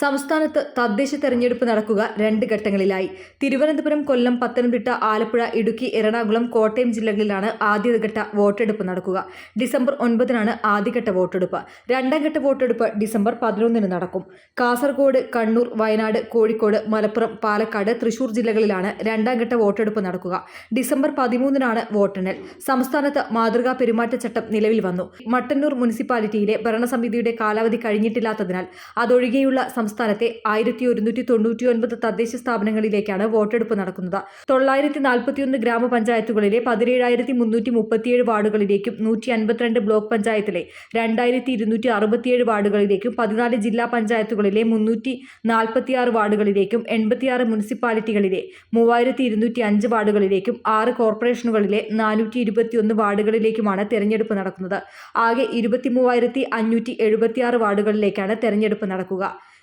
സംസ്ഥാനത്ത് തദ്ദേശ തെരഞ്ഞെടുപ്പ് നടക്കുക രണ്ട് ഘട്ടങ്ങളിലായി. തിരുവനന്തപുരം കൊല്ലം പത്തനംതിട്ട ആലപ്പുഴ ഇടുക്കി എറണാകുളം കോട്ടയം ജില്ലകളിലാണ് ആദ്യഘട്ട വോട്ടെടുപ്പ് നടക്കുക. ഡിസംബർ ഒൻപതിനാണ് ആദ്യഘട്ട വോട്ടെടുപ്പ്. രണ്ടാം ഘട്ട വോട്ടെടുപ്പ് ഡിസംബർ പതിനൊന്നിന് നടക്കും. കാസർഗോഡ് കണ്ണൂർ വയനാട് കോഴിക്കോട് മലപ്പുറം പാലക്കാട് തൃശൂർ ജില്ലകളിലാണ് രണ്ടാം ഘട്ട വോട്ടെടുപ്പ് നടക്കുക. ഡിസംബർ പതിമൂന്നിനാണ് വോട്ടെണ്ണൽ. സംസ്ഥാനത്ത് മാതൃകാ പെരുമാറ്റച്ചട്ടം നിലവിൽ വന്നു. മട്ടന്നൂർ മുനിസിപ്പാലിറ്റിയിലെ ഭരണസമിതിയുടെ കാലാവധി കഴിഞ്ഞിട്ടില്ലാത്തതിനാൽ അതൊഴികെയുള്ള സംസ്ഥാനത്തെ ആയിരത്തി ഒരുന്നൂറ്റി തൊണ്ണൂറ്റി ഒൻപത് തദ്ദേശ സ്ഥാപനങ്ങളിലേക്കാണ് വോട്ടെടുപ്പ് നടക്കുന്നത്. തൊള്ളായിരത്തി നാൽപ്പത്തിയൊന്ന് ഗ്രാമപഞ്ചായത്തുകളിലെ പതിനേഴായിരത്തി മുന്നൂറ്റി മുപ്പത്തിയേഴ് വാർഡുകളിലേക്കും നൂറ്റി അൻപത്തിരണ്ട് ബ്ലോക്ക് പഞ്ചായത്തിലെ രണ്ടായിരത്തി ഇരുന്നൂറ്റി അറുപത്തിയേഴ് വാർഡുകളിലേക്കും പതിനാല് ജില്ലാ പഞ്ചായത്തുകളിലെ മുന്നൂറ്റി നാൽപ്പത്തിയാറ് വാർഡുകളിലേക്കും എൺപത്തിയാറ് മുനിസിപ്പാലിറ്റികളിലെ മൂവായിരത്തി ഇരുന്നൂറ്റി അഞ്ച് വാർഡുകളിലേക്കും ആറ് കോർപ്പറേഷനുകളിലെ നാനൂറ്റി ഇരുപത്തിയൊന്ന് വാർഡുകളിലേക്കുമാണ് തെരഞ്ഞെടുപ്പ് നടക്കുന്നത്. ആകെ ഇരുപത്തി മൂവായിരത്തി അഞ്ഞൂറ്റി എഴുപത്തിയാറ് വാർഡുകളിലേക്കാണ് തെരഞ്ഞെടുപ്പ് നടക്കുക.